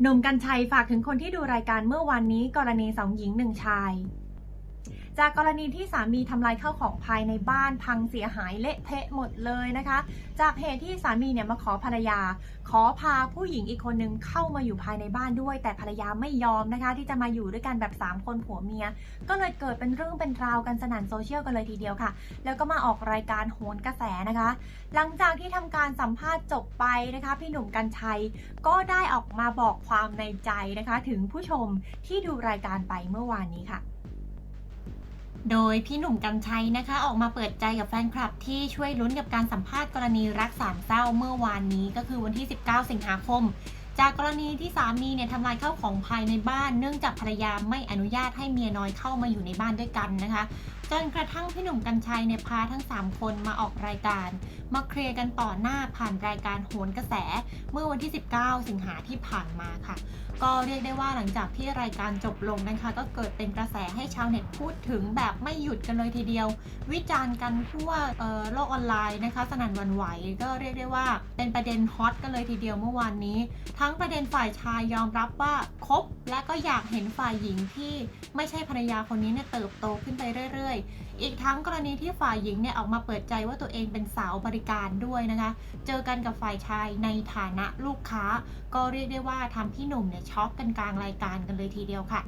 หนุ่มกัญชัยฝากถึงคนที่ดูรายการเมื่อวานนี้กรณีสองหญิงหนึ่งชาย จากกรณีที่สามีทำลายข้าวของภายในบ้านพังเสียหายเละเทะหมดเลยนะคะ จากเหตุที่สามีเนี่ยมาขอภรรยา ขอพาผู้หญิงอีกคนนึงเข้ามาอยู่ภายในบ้านด้วย แต่ภรรยาไม่ยอมนะคะ ที่จะมาอยู่ด้วยกันแบบ 3 คนผัวเมีย ก็เลยเกิดเป็นเรื่องเป็นราวกันสนั่นโซเชียลกันเลยทีเดียวค่ะ แล้วก็มาออกรายการโหนกระแสนะคะ หลังจากที่ทำการสัมภาษณ์จบไปนะคะ พี่หนุ่มกัญชัยก็ได้ออกมาบอกความในใจนะคะ ถึงผู้ชมที่ดูรายการไปเมื่อวานนี้ค่ะ โดยพี่หนุ่มกัญชัยนะคะ ออกมาเปิดใจกับแฟนคลับที่ช่วยลุ้นกับการสัมภาษณ์กรณีรักสามเศร้าเมื่อวานนี้ก็คือวันที่ 19 สิงหาคม จากกรณีที่สามีเนี่ยทำลายข้าวของภายในบ้าน เนื่องจากภรรยาไม่อนุญาตให้เมียน้อยเข้ามาอยู่ในบ้านด้วยกันนะคะจนกระทั่งพี่หนุ่มกัญชัยเนี่ยพาทั้ง 3 คนมาออกรายการ มาเคลียร์กันต่อหน้าผ่านรายการโหนกระแส เมื่อวันที่ 19 สิงหาที่ผ่านมาค่ะ ก็เรียกได้ว่าหลังจากที่รายการจบลงนะคะ ก็เกิดเป็นกระแสให้ชาวเน็ตพูดถึงแบบไม่หยุดกันเลยทีเดียว วิจารณ์กันทั่วโลกออนไลน์นะคะ สนั่นวันไหว ก็เรียกได้ว่าเป็นประเด็นฮอตกันเลยทีเดียวเมื่อวานนี้ทั้้งประเด็นฝ่ายชายยอมรับว่าคบและก็อยากเห็นฝ่ายหญิงที่ไม่ใช่ภรรยาคนนี้เนี่ยเติบโตขึ้นไปเรื่อย ๆ อีกทั้งกรณีที่ฝ่ายหญิงเนี่ยออกมาเปิดใจว่าตัวเองเป็นสาวบริการด้วยนะคะ เจอกันกับฝ่ายชายในฐานะลูกค้า ก็เรียกได้ว่าทำพี่หนุ่มเนี่ยช็อกกันกลางรายการกันเลยทีเดียวค่ะ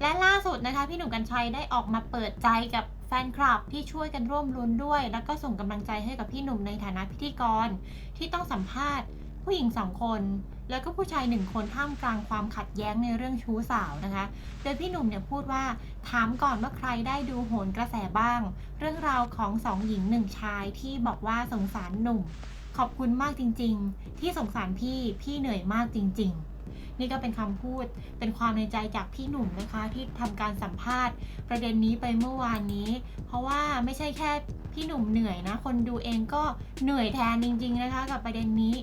และล่าสุดนะคะพี่หนุ่มกัญชัยได้ออกมาเปิดใจกับแฟนคลับที่ช่วยกันร่วมรุ้นด้วย แล้วก็ส่งกำลังใจให้กับพี่หนุ่มในฐานะพิธีกรที่ต้องสัมภาษณ์ผู้หญิงสองคน แล้วก็ผู้ชายหนึ่งคนท่ามกลางความขัดแย้งในเรื่องชู้สาวนะคะ โดยพี่หนุ่มเนี่ยพูดว่าถามก่อนว่าใครได้ดูโหนกระแสบ้าง เรื่องราวของสองหญิงหนึ่งชายที่บอกว่าสงสารหนุ่ม ขอบคุณมากจริง ๆ ที่สงสารพี่พี่เหนื่อยมากจริง ๆนี่ก็เป็นคำพูดเป็นความในใจจากพี่หนุ่มนะคะ ที่ทำการสัมภาษณ์ ประเด็นนี้ไปเมื่อวานนี้ เพราะว่าไม่ใช่แค่พี่หนุ่มเหนื่อยนะ คนดูเองก็เหนื่อยแทนจริง ๆ นะคะ กับประเด็นนี้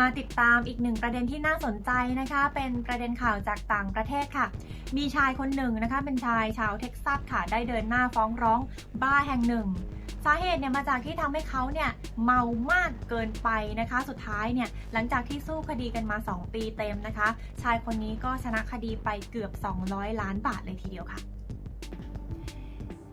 มาติดตามอีกหนึ่งประเด็นที่น่าสนใจนะคะ เป็นประเด็นข่าวจากต่างประเทศค่ะ มีชายคนหนึ่งนะคะ เป็นชายชาวเท็กซัสค่ะ ได้เดินหน้าฟ้องร้องบ้าแห่งหนึ่ง สาเหตุเนี่ยมาจากที่ทำให้เขาเนี่ยเมามากเกินไปนะคะ สุดท้ายเนี่ยหลังจากที่สู้คดีกันมา 2 ปีเต็มนะคะ ชายคนนี้ก็ชนะคดีไปเกือบ 200 ล้านบาทเลยทีเดียวค่ะ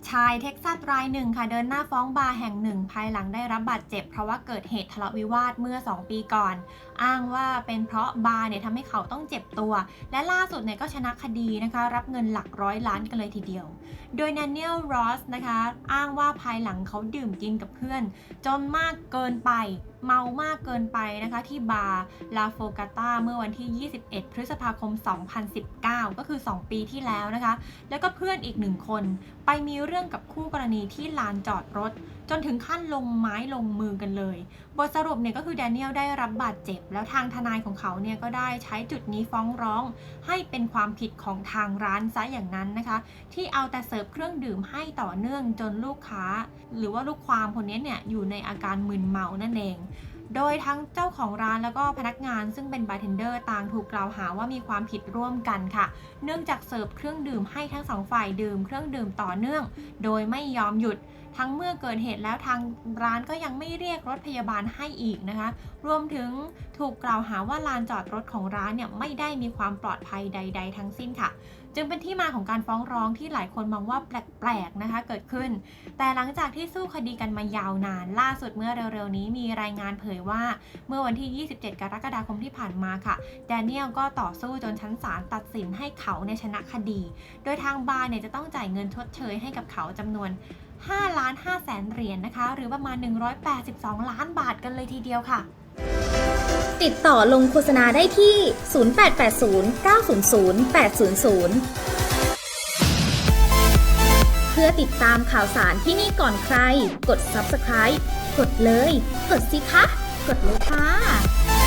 ชายเท็กซัสรายหนึ่งค่ะเดินหน้าฟ้องบาร์แห่งหนึ่ง ภายหลังได้รับบาดเจ็บ เพราะว่าเกิดเหตุทะเลาะวิวาทเมื่อ 2 ปีก่อน อ้างว่าเป็นเพราะบาร์เนี่ยทำให้เขาต้องเจ็บตัว และล่าสุดเนี่ยก็ชนะคดีนะคะ รับเงินหลักร้อยล้านกันเลยทีเดียว โดยแนเนียลรอสนะคะ อ้างว่าภายหลังเขาดื่มกินกับเพื่อน จนมากเกินไป เมามากเกินไปนะคะที่บาร์ลาโฟกาตาเมื่อวันที่ 21 พฤษภาคม 2019 ก็คือ 2 ปีที่แล้วนะคะ แล้วก็เพื่อนอีกหนึ่งคน ไปมีเรื่องกับคู่กรณีที่ลานจอดรถ จนถึงขั้นลงไม้ลงมือกันเลย บทสรุปเนี่ยก็คือแดเนียลได้รับบาดเจ็บ แล้วทางทนายของเขาเนี่ยก็ได้ใช้จุดนี้ฟ้องร้อง ให้เป็นความผิดของทางร้านซะอย่างนั้นนะคะ ที่เอาแต่เสิร์ฟเครื่องดื่มให้ต่อเนื่องจนลูกค้า หรือว่าลูกความคนนี้เนี่ยอยู่ในอาการมึนเมานั่นเอง โดยทั้งเจ้าของร้านแล้วก็พนักงานซึ่งเป็นบาร์เทนเดอร์ต่างถูกกล่าวหาว่ามีความผิดร่วมกันค่ะ เนื่องจากเสิร์ฟเครื่องดื่มให้ทั้งสองฝ่ายดื่มเครื่องดื่มต่อเนื่อง โดยไม่ยอมหยุดทั้งเมื่อเกิดเหตุแล้วทางร้านก็ยังไม่เรียกรถพยาบาลให้อีกนะคะ รวมถึงถูกกล่าวหาว่าลานจอดรถของร้านเนี่ยไม่ได้มีความปลอดภัยใด ๆ ทั้งสิ้นค่ะ จึงเป็นที่มาของการฟ้องร้องที่หลายคนมองว่าแปลกๆนะคะเกิดขึ้น แต่หลังจากที่สู้คดีกันมายาวนาน ล่าสุดเมื่อเร็วๆนี้มีรายงานเผยว่า เมื่อวันที่ 27 กรกฎาคมที่ผ่านมาค่ะแดเนียลก็ต่อสู้จนชั้นศาลตัดสินให้เขาในชนะคดี โดยทางบาร์เนี่ยจะต้องจ่ายเงินชดเชยให้กับเขาจำนวน 5ล้าน5แสนเหรียญนะคะ หรือประมาณ 182 ล้านบาทกันเลยทีเดียวค่ะ ติดต่อลงโฆษณาได้ที่ 0880 900 800เพื่อติดตามข่าวสารที่นี่ก่อนใคร กด subscribe กดเลย กดสิคะ กดเลยค่ะ